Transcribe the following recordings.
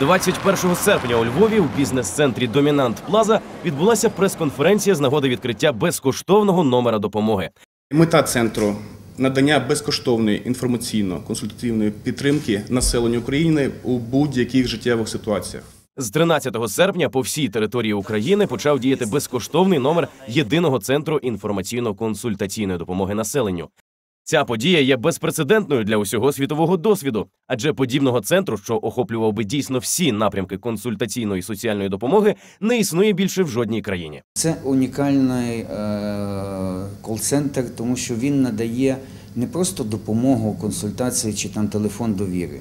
21 серпня у Львові у бізнес-центрі Домінант Плаза відбулася прес-конференція з нагоди відкриття безкоштовного номера допомоги. Мета центру надання безкоштовної інформаційно-консультативної підтримки населенню України у будь-яких життєвих ситуаціях. З 13 серпня по всій території України почав діяти безкоштовний номер єдиного центру інформаційно-консультаційної допомоги населенню. Ця подія є безпрецедентною для усього світового досвіду, адже подібного центру, що охоплював би дійсно всі напрямки консультаційної і соціальної допомоги, не існує більше в жодній країні. Це унікальний е, кол-центр, тому що він надає не просто допомогу, консультації чи там телефон довіри.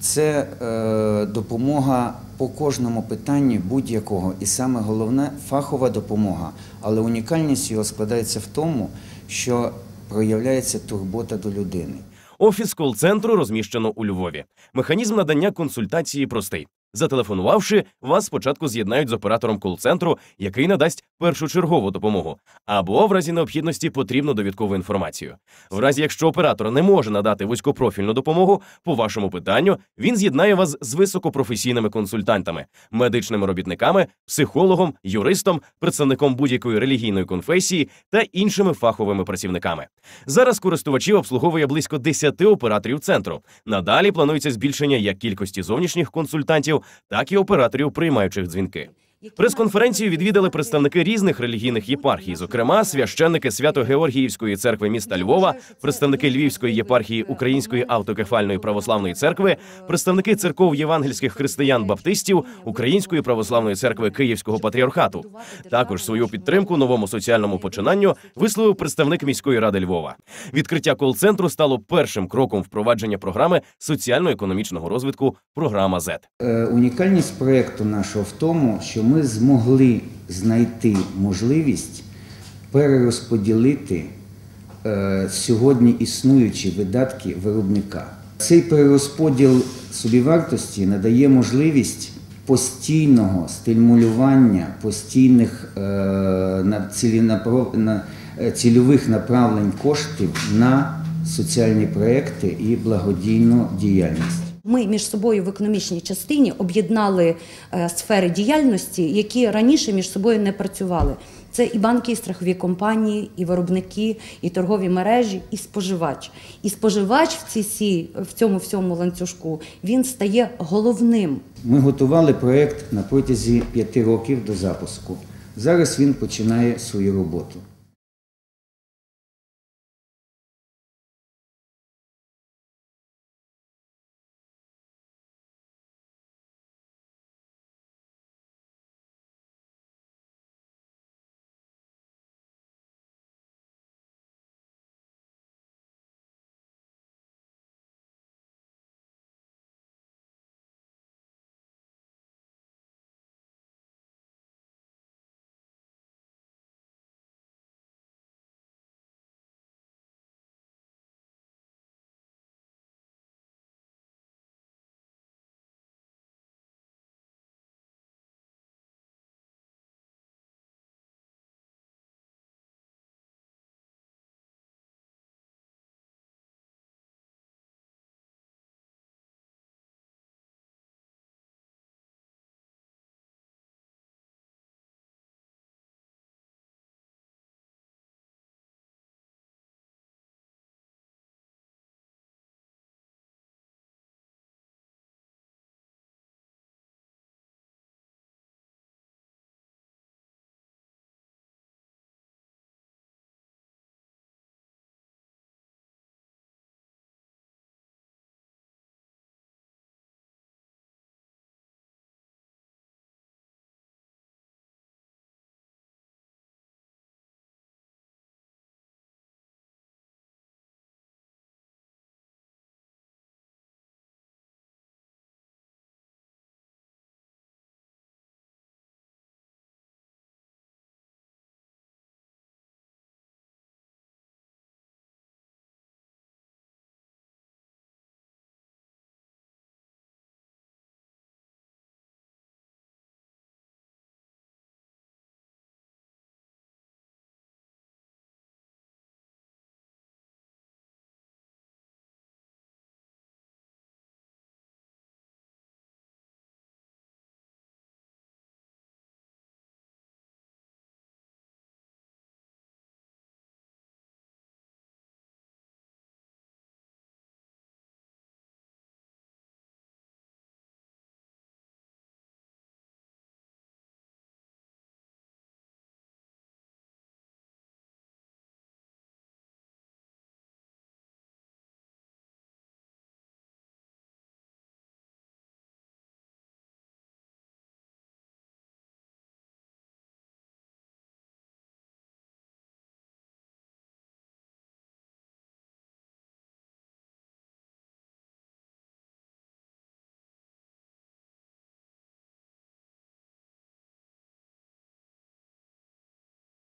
Це е, допомога по кожному питанню будь-якого. І саме головне фахова допомога. Але унікальність його складається в тому, що проявляється турбота до людини. Офіс кол-центру розміщено у Львові. Механізм надання консультації простий. Зателефонувавши, вас спочатку з'єднають з оператором кол-центру, який надасть першочергову допомогу, або в разі необхідності потрібну довідкову інформацію. В разі, якщо оператор не може надати вузькопрофільну допомогу по вашому питанню, він з'єднає вас з високопрофесійними консультантами, медичними робітниками, психологом, юристом, представником будь-якої релігійної конфесії та іншими фаховими працівниками. Зараз користувачів обслуговує близько 10 операторів центру. Надалі планується збільшення як кількості зовнішніх консультантів, так і операторів, приймаючих дзвінки. Прес-конференцію відвідали представники різних релігійних єпархій, зокрема священники Свято-Георгіївської церкви міста Львова, представники Львівської єпархії Української автокефальної православної церкви, представники церков євангельських християн-баптистів Української православної церкви Київського патріархату. Також свою підтримку новому соціальному починанню висловив представник міської ради Львова. Відкриття кол-центру стало першим кроком впровадження програми соціально-економічного розвитку програма Z. Е, Унікальність проєкту нашого в тому, що ми змогли знайти можливість перерозподілити е, сьогодні існуючі видатки виробника. Цей перерозподіл собівартості надає можливість постійного стимулювання, постійних е, на на, е, цільових направлень коштів на соціальні проекти і благодійну діяльність. Ми між собою в економічній частині об'єднали е, сфери діяльності, які раніше між собою не працювали. Це і банки, і страхові компанії, і виробники, і торгові мережі, і споживач. І споживач в, цій, сі- в цьому всьому ланцюжку він стає головним. Ми готували проєкт на протязі п'яти років до запуску. Зараз він починає свою роботу.